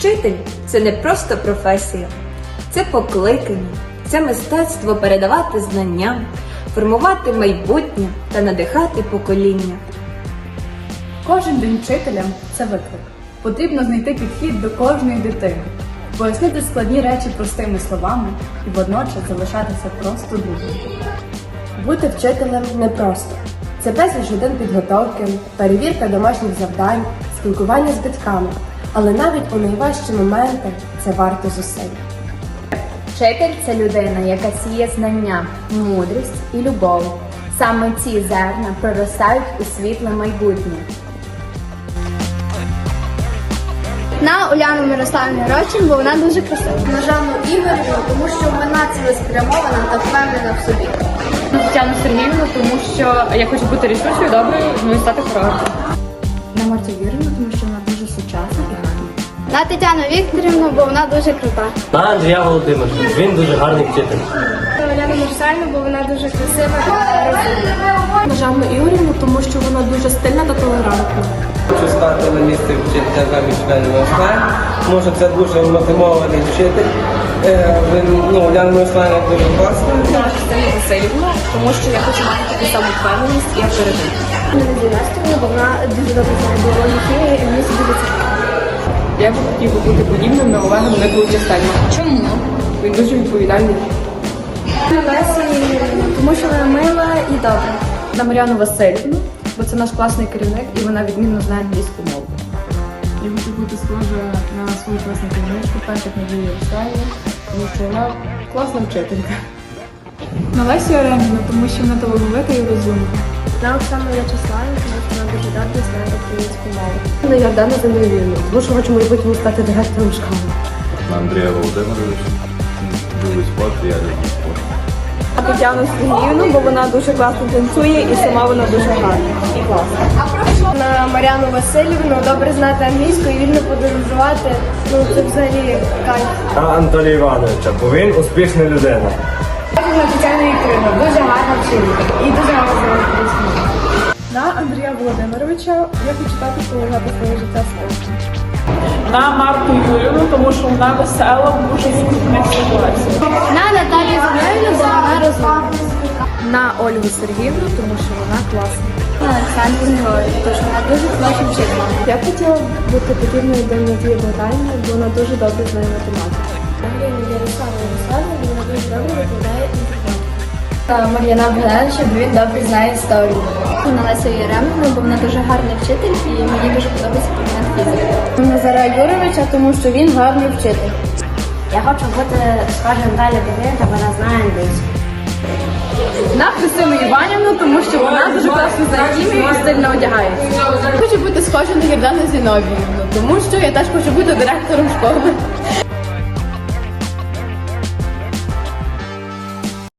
Вчитель це не просто професія, це покликання, це мистецтво передавати знання, формувати майбутнє та надихати покоління. Кожен день вчителя це виклик. Потрібно знайти підхід до кожної дитини, пояснити складні речі простими словами і водночас залишатися просто другом. Бути вчителем непросто. Це безліч годин підготовки, перевірка домашніх завдань, спілкування з батьками. Але навіть у найважчі моменти це варто зусиль. Вчитель це людина, яка сіє знання, мудрість і любов. Саме ці зерна проростають у світле майбутнє. На Уляну Мирославівну Рочин, бо вона дуже красива. На Жанну Ігорівну, тому що вона цілеспрямована та впевнена в собі. Тетяну Сергіївну, тому що я хочу бути рішучою, доброю, ну і стати хореографом. На Мартю Вірину, тому що На Тетяну Вікторівну, бо вона дуже крута. На Андрія Володимировича. Він дуже гарний вчитель. На Уляну бо вона дуже красива. На Жанну Ігорівну, тому що вона дуже стильна та толерантна. Хочу стати на місце вчителя замість мене Мирослава, тому що це дуже мотивований вчитель. Е, він, ну, Уляна Мирославівна дуже класна. Кристину Васильівну, тому що я хочу мати таку саму впевненість і авторитет. Настя, бо вона дуже добре знає біологію і мені це дуже цікаво. Я б хотів би бути подібним на Олега Миколича Стельма. Чому? Він дуже відповідальний. Лесі, тому що вона мила і добра. На Мар'яну Васильівну, бо це наш класний керівник і вона відмінно знає англійську мову. Я хочу бути схожа на свою класну керівничку, Пентик Надію Ярославівну, тому що вона класна вчителька. На Лесі Ореміну, тому що вона талановита і розумна. На тому що вона дуже добре знає українську мову. На Йордану Данилівну, тому що хочу майбутньому стати директором школи. на Андрія Володимировича. Любить спорт, я люблю спорт. А Тетяну Сергіївну, бо вона дуже класно танцює і сама вона дуже гарна і класна. На Мар'яну Васильівну добре знати англійську і вільно подорожувати. Ну це взагалі кайф. На Анатолія Івановича, бо він успішна людина. На Тетяну Вікторівну дуже гарна вчителька Володимировича я хочу також поважати своє життя спортом. На Марту Юрівну, тому що вона весела, дуже скрутних. На Наталію Зиновівну, бо вона розумна. На Ольгу Сергіївну, тому що вона класна. На Олександру тому що вона дуже класна вчителька. Я хотіла бути подібною до Надії Богданівни, бо вона дуже добре знає математику. Мар'яна Богдановича, бо він добре знає історію. На Лесю Єремівну, бо вона дуже гарний вчитель і мені дуже подобається предмет фізики. На Назара Юровича, тому що він гарний вчитель. Я хочу бути схожим далі до бо вона знає англійську. На Христину Іванівну, тому що вона дуже класно знає хімію і стильно одягається. Хочу бути схожа на Єрдану Зіновіївну, тому що я теж хочу бути директором школи.